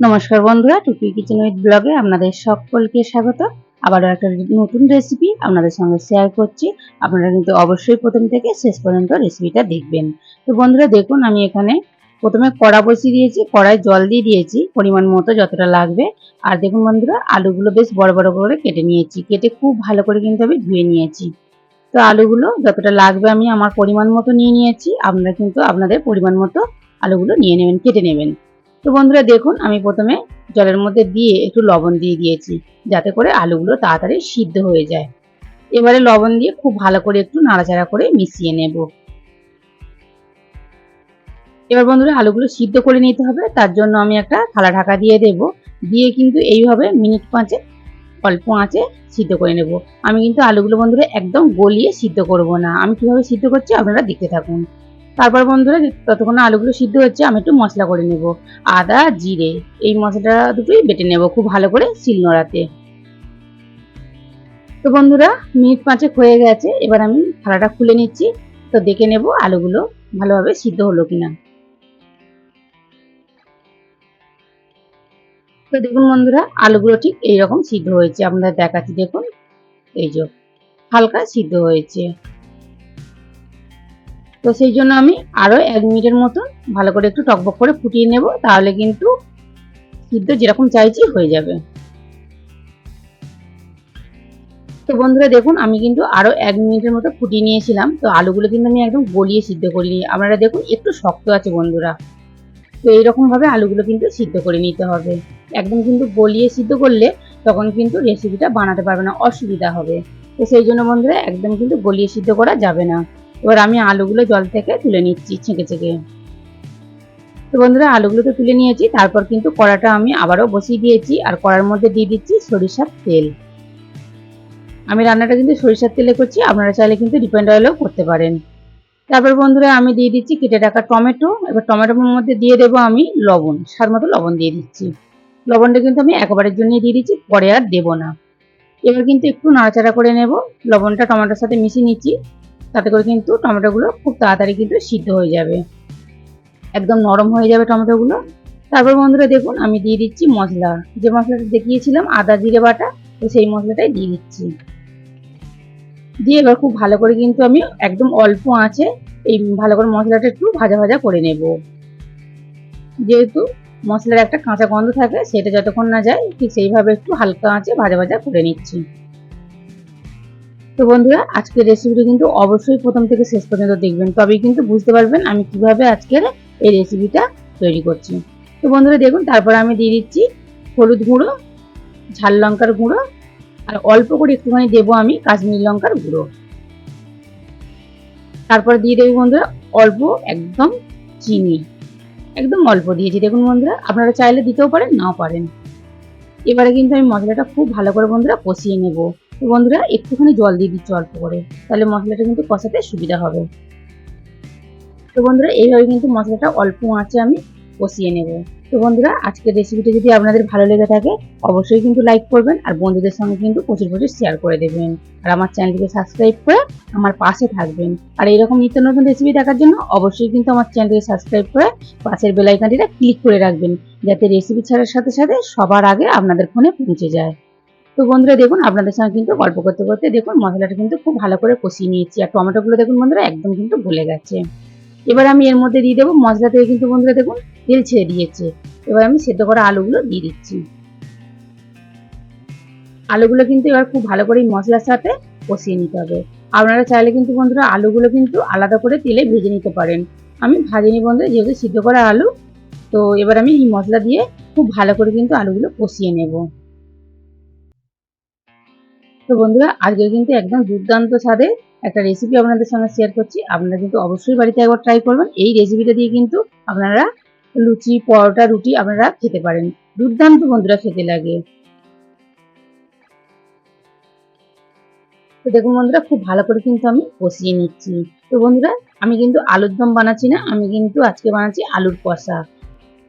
নমস্কার বন্ধুরা, টুপি কিচেন উইথ ব্লগে আপনাদের সকলকে স্বাগত। আবারও একটা নতুন রেসিপি আপনাদের সঙ্গে শেয়ার করছি। আপনারা কিন্তু অবশ্যই প্রথম থেকে শেষ পর্যন্ত রেসিপিটা দেখবেন। তো বন্ধুরা, দেখুন, আমি এখানে প্রথমে কড়া বসিয়ে দিয়েছি, কড়ায় জল দিয়ে দিয়েছি পরিমাণ মতো যতটা লাগবে। আর দেখুন বন্ধুরা, আলুগুলো বেশ বড় বড় করে কেটে নিয়েছি। কেটে খুব ভালো করে কিন্তু আমি ধুয়ে নিয়েছি। তো আলুগুলো যতটা লাগবে আমি আমার পরিমাণ মতো নিয়ে নিয়েছি। আপনারা কিন্তু আপনাদের পরিমাণ মতো আলুগুলো নিয়ে নেবেন, কেটে নেবেন। তো বন্ধুরা দেখুন, আমি প্রথমে জলের মধ্যে দিয়ে একটু লবণ দিয়ে দিয়েছি, যাতে করে আলুগুলো তাড়াতাড়ি সিদ্ধ হয়ে যায়। এবারে লবণ দিয়ে খুব ভালো করে একটু নাড়াচাড়া করে মিশিয়ে নেব। এবার বন্ধুরা আলুগুলো সিদ্ধ করে নিতে হবে, তার জন্য আমি একটা থালা ঢাকা দিয়ে দেব। দিয়ে কিন্তু এইভাবে মিনিট পাঁচে অল্প আঁচে সিদ্ধ করে নেব। আমি কিন্তু আলুগুলো বন্ধুরা একদম গলিয়ে সিদ্ধ করব না। আমি কীভাবে সিদ্ধ করছি আপনারা দেখতে থাকুন। তারপর বন্ধুরা ততক্ষণ আলুগুলো সিদ্ধ হচ্ছে, আমি একটু মশলা করে নেব। আদা, জিরে, এই মশলাটা দুটোই বেটে নেব খুব ভালো করে শিল নোড়াতে। তো বন্ধুরা, মিনিট পাঁচেক হয়ে গেছে, এবার আমি থালাটা খুলে নিচ্ছি। তো দেখে নেব আলুগুলো ভালোভাবে সিদ্ধ হলো কিনা। তো দেখুন বন্ধুরা, আলুগুলো ঠিক এইরকম সিদ্ধ হয়েছে আপনারা দেখাচ্ছি। দেখুন, এই যে হালকা সিদ্ধ হয়েছে। তো সেই জন্য আমি আরও এক মিনিটের মতন ভালো করে একটু টকবক করে ফুটিয়ে নেব, তাহলে কিন্তু সিদ্ধ যেরকম চাইছি হয়ে যাবে। তো বন্ধুরা দেখুন, আমি কিন্তু আরও এক মিনিটের মতো ফুটিয়ে নিয়েছিলাম, তো আলুগুলো কিন্তু আমি একদম গলিয়ে সিদ্ধ করিনি। আপনারা দেখুন, একটু শক্ত আছে বন্ধুরা। তো এইরকমভাবে আলুগুলো কিন্তু সিদ্ধ করে নিতে হবে। একদম কিন্তু গলিয়ে সিদ্ধ করলে তখন কিন্তু রেসিপিটা বানাতে পারবে না, অসুবিধা হবে। তো সেই জন্য বন্ধুরা, একদম কিন্তু গলিয়ে সিদ্ধ করা যাবে না। এবার আমি আলুগুলো জল থেকে তুলে নিচ্ছি ছেঁকে ছেঁকে। তো বন্ধুরা, আলুগুলো তো তুলে নিয়েছি, তারপর কিন্তু কড়াটা আমি আবারও বসিয়ে দিয়েছি আর কড়ার মধ্যে দিয়ে দিচ্ছি সরিষার তেল। আমি রান্নাটা কিন্তু সরিষার তেলে করছি, আপনারা চাইলে কিন্তু রিফাইন্ড অয়েলও করতে পারেন। তারপর বন্ধুরা, আমি দিয়ে দিচ্ছি কেটে রাখা টমেটো, এবার টমেটোর মধ্যে দিয়ে দেবো আমি লবণ, স্বাদ মতো লবণ দিয়ে দিচ্ছি। লবণটা কিন্তু আমি একবারের জন্য দিয়ে দিচ্ছি, পরে আর দেবো না। এবার কিন্তু একটু নাড়াচাড়া করে নেব, লবণটা টমেটোর সাথে মিশিয়ে নিচ্ছি। তাতে করে কিন্তু টমেটোগুলো খুব তাড়াতাড়ি কিন্তু সিদ্ধ হয়ে যাবে। একদম নরম হয়ে যাবে টমেটোগুলো। তারপর বন্ধুরা দেখুন, আমি দিয়ে দিচ্ছি মশলা। যে মশলাটা দেখিয়েছিলাম, আদা, জিরে বাটা, তো সেই মশলাটাই দিয়ে দিচ্ছি। দিয়ে এবার খুব ভালো করে কিন্তু আমি একদম অল্প আঁচে এই ভালো করে মশলাটা একটু ভাজা ভাজা করে নেব। যেহেতু মশলার একটা কাঁচা গন্ধ থাকে, সেটা যতক্ষণ না যায়, ঠিক সেইভাবে একটু হালকা আঁচে ভাজা ভাজা করে নিচ্ছি। তো বন্ধুরা, আজকের রেসিপিটি কিন্তু অবশ্যই প্রথম থেকে শেষ পর্যন্ত দেখবেন। তবেই কিন্তু বুঝতে পারবেন আমি কীভাবে আজকের এই রেসিপিটা তৈরি করছি। তো বন্ধুরা, দেখুন, তারপর আমি দিয়ে দিচ্ছি হলুদ গুঁড়ো, ঝাল লঙ্কার গুঁড়ো, আর অল্প করে একটুখানি দেবো আমি কাশ্মীরি লঙ্কার গুঁড়ো। তারপর দিয়ে দেবো বন্ধুরা, অল্প একদম চিনি। একদম অল্প দিয়েছি। দেখুন বন্ধুরা, আপনারা চাইলে দিতেও পারেন, নাও পারেন। এবারে কিন্তু আমি মশলাটা খুব ভালো করে বন্ধুরা কষিয়ে নেব। তো বন্ধুরা, একটুখানি জল দিয়ে দিচ্ছি অল্প করে। তাহলে মশলাটা কিন্তু কষাতে সুবিধা হবে। তো বন্ধুরা এইভাবে কিন্তু মশলাটা অল্প আঁচে আমি কষিয়ে নেব। তো বন্ধুরা, আজকের রেসিপিটা যদি আপনাদের ভালো লেগে থাকে, অবশ্যই কিন্তু লাইক করবেন আর বন্ধুদের সঙ্গে কিন্তু প্রচুর প্রচুর শেয়ার করে দেবেন। আর আমার চ্যানেলটিকে সাবস্ক্রাইব করে আমার পাশে থাকবেন। আর এইরকম নিত্য নতুন রেসিপি দেখার জন্য অবশ্যই কিন্তু আমার চ্যানেলটিকে সাবস্ক্রাইব করে পাশের বেলাইকানটিটা ক্লিক করে রাখবেন, যাতে রেসিপি ছাড়ার সাথে সাথে সবার আগে আপনাদের ফোনে পৌঁছে যায়। তো বন্ধুরা দেখুন, আপনাদের সঙ্গে কিন্তু গল্প করতে করতে দেখুন, মশলাটা কিন্তু খুব ভালো করে কষিয়ে নিয়েছি। আর টমেটোগুলো দেখুন বন্ধুরা, একদম কিন্তু গলে গেছে। এবার আমি এর মধ্যে দিয়ে দেবো মশলা থেকে কিন্তু বন্ধুরা দেখুন, তেল ছেড়ে দিয়েছে। এবার আমি সেদ্ধ করা আলুগুলো দিয়ে দিচ্ছি। আলুগুলো কিন্তু এবার খুব ভালো করে মশলার সাথে কষিয়ে নিতে হবে। আপনারা চাইলে কিন্তু বন্ধুরা আলুগুলো কিন্তু আলাদা করে তেলে ভেজে নিতে পারেন। আমি ভাজিনি বন্ধুরা, যেহেতু সিদ্ধ করা আলু, তো এবার আমি এই মশলা দিয়ে খুব ভালো করে কিন্তু আলুগুলো কষিয়ে নেব। তো বন্ধুরা আজকে কিন্তু একদম দুর্দান্ত স্বাদে একটা রেসিপি আপনাদের সঙ্গে শেয়ার করছি। আপনারা কিন্তু অবশ্যই বাড়িতে একবার ট্রাই করবেন। এই রেসিপিটা দিয়ে কিন্তু আপনারা লুচি, পরোটা, রুটি আপনারা খেতে পারেন। দুর্দান্ত বন্ধুরা, খেতে লাগে। তো দেখুন বন্ধুরা, খুব ভালো করে কিন্তু আমি কষিয়ে নিচ্ছি। তো বন্ধুরা, আমি কিন্তু আলুর দম বানাচ্ছি না, আমি কিন্তু আজকে বানাচ্ছি আলুর কষা।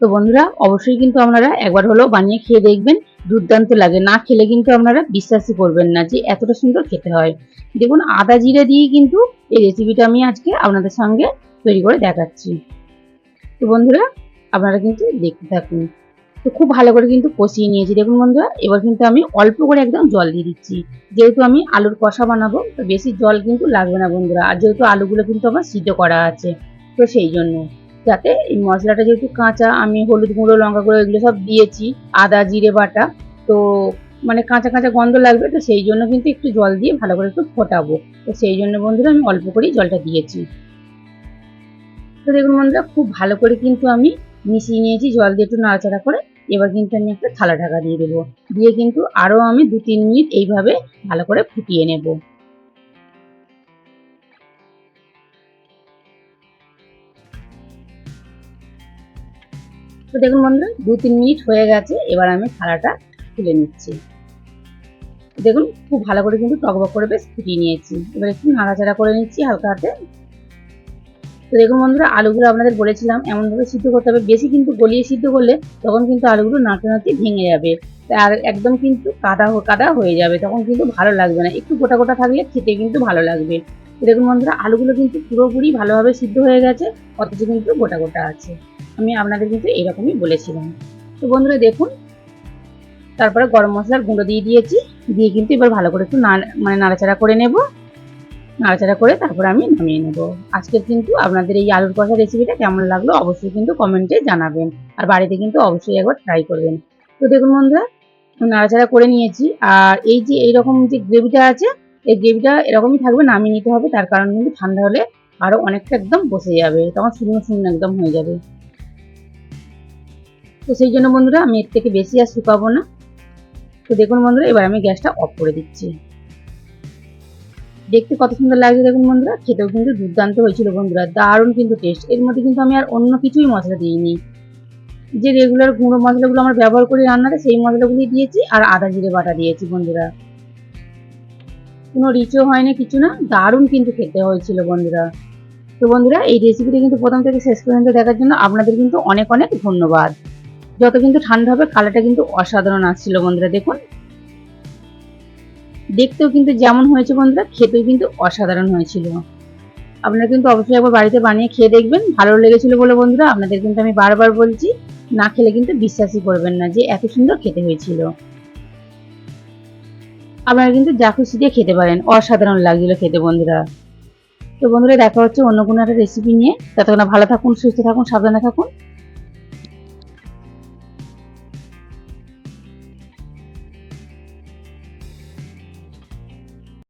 তো বন্ধুরা, অবশ্যই কিন্তু আপনারা একবার হলেও বানিয়ে খেয়ে দেখবেন। দুর্দান্ত লাগে। না খেলে কিন্তু আপনারা বিশ্বাসই করবেন না যে এতটা সুন্দর খেতে হয়। দেখুন, আদা জিরে দিয়ে কিন্তু এই রেসিপিটা আমি আজকে আপনাদের সঙ্গে তৈরি করে দেখাচ্ছি। তো বন্ধুরা, আপনারা কিন্তু দেখতে থাকুন। তো খুব ভালো করে কিন্তু কষিয়ে নিয়েছি। দেখুন বন্ধুরা, এবার কিন্তু আমি অল্প করে একদম জল দিয়ে দিচ্ছি। যেহেতু আমি আলুর কষা বানাবো, তো বেশি জল কিন্তু লাগবে না বন্ধুরা। আর যেহেতু আলুগুলো কিন্তু আমার সিদ্ধ করা আছে, তো সেই জন্য। যাতে এই মশলাটা যেহেতু কাঁচা, আমি হলুদ গুঁড়ো, লঙ্কা গুঁড়ো এগুলো সব দিয়েছি, আদা, জিরে বাটা, তো মানে কাঁচা কাঁচা গন্ধ লাগবে, তো সেই জন্য কিন্তু একটু জল দিয়ে ভালো করে একটু ফোটাবো। তো সেই জন্য বন্ধুরা আমি অল্প করেই জলটা দিয়েছি। তো দেখুন বন্ধুরা, খুব ভালো করে কিন্তু আমি মিশিয়ে নিয়েছি, জল দিয়ে একটু নাড়াচাড়া করে। এবার কিন্তু আমি একটা থালা ঢাকা দিয়ে দেবো। দিয়ে কিন্তু আরও আমি দু তিন মিনিট এইভাবে ভালো করে ফুটিয়ে নেব। তো দেখুন বন্ধুরা দু তিন মিনিট হয়ে গেছে, এবার আমি থালাটা তুলে নিচ্ছি। দেখুন, খুব ভালো করে কিন্তু টকবক করে বেশ ফুটিয়ে নিয়েছি। এবার একটু নাড়াচাড়া করে নিচ্ছি হালকা হাতে। তো দেখুন বন্ধুরা, আলুগুলো আপনাদের বলেছিলাম, এমনভাবে সিদ্ধ করতে হবে। বেশি কিন্তু গলিয়ে সিদ্ধ করলে তখন কিন্তু আলুগুলো নাড়তে নাড়তে ভেঙে যাবে। আর একদম কিন্তু কাদা কাদা হয়ে যাবে, তখন কিন্তু ভালো লাগবে না। একটু গোটা গোটা থাকলে খেতে কিন্তু ভালো লাগবে। দেখুন বন্ধুরা, আলুগুলো কিন্তু পুরোপুরি ভালোভাবে সিদ্ধ হয়ে গেছে, অথচ কিন্তু গোটা গোটা আছে। আমি আপনাদের কিন্তু এরকমই বলেছিলাম। তো বন্ধুরা দেখুন, তারপরে গরম মশলার গুঁড়ো দিয়ে দিয়েছি, দিয়ে কিন্তু এবার ভালো করে একটু মানে নাড়াচাড়া করে নেব। নাড়াচাড়া করে তারপরে আমি নামিয়ে নেব। আজকে কিন্তু আপনাদের এই আলুর কষা রেসিপিটা কেমন লাগল অবশ্যই কিন্তু কমেন্টে জানাবেন। আর বাড়িতে কিন্তু অবশ্যই একবার ট্রাই করবেন। তো দেখুন বন্ধুরা, নাড়াচাড়া করে নিয়েছি। আর এই যে এইরকম যে গ্রেভিটা আছে, এই গ্রেভিটা এরকমই থাকবে, নামিয়ে নিতে হবে। তার কারণ কিন্তু ঠান্ডা হলে আরও অনেকটা একদম বসে যাবে। তখন শুকনো শুকনো একদম হয়ে যাবে। তো সেই জন্য বন্ধুরা আমি এর থেকে বেশি আর শুকাবো না। তো দেখুন বন্ধুরা, এবার আমি গ্যাসটা অফ করে দিচ্ছি। দেখতে কত সুন্দর লাগছে দেখুন বন্ধুরা, খেতেও কিন্তু দুর্দান্ত হয়েছিল বন্ধুরা, দারুণ কিন্তু টেস্ট এর মধ্যে কিন্তু আমি আর অন্য কিছুই মশলা দিইনি। যে রেগুলার গুঁড়ো মশলাগুলো আমরা ব্যবহার করি রান্নাতে, সেই মশলাগুলি দিয়েছি আর আদা জিরে বাটা দিয়েছি বন্ধুরা। কোনো রিচও হয়নি কিছু না, দারুণ কিন্তু খেতে হয়েছিল বন্ধুরা। তো বন্ধুরা, এই রেসিপিটা কিন্তু প্রথম থেকে শেষ পর্যন্ত দেখার জন্য আপনাদের কিন্তু অনেক অনেক ধন্যবাদ। যত কিন্তু ঠান্ডা হবে, কালারটা কিন্তু অসাধারণ আসছিল বন্ধুরা, দেখুন। দেখতেও কিন্তু যেমন হয়েছে বন্ধুরা, খেতেও কিন্তু অসাধারণ হয়েছিল। আপনারা কিন্তু অবশ্যই একবার বাড়িতে বানিয়ে খেয়ে দেখবেন, ভালো লেগেছিল বলে বন্ধুরা, আপনাদের কিন্তু আমি বারবার বলছি, না খেলে কিন্তু বিশ্বাসই করবেন না যে এত সুন্দর খেতে হয়েছিল। আপনারা কিন্তু যা খুশি দিয়ে খেতে পারেন, অসাধারণ লাগছিল খেতে বন্ধুরা। তো বন্ধুরা, দেখা হচ্ছে অন্য কোনো একটা রেসিপি নিয়ে। ততক্ষণ ভালো থাকুন, সুস্থ থাকুন, সাবধানে থাকুন।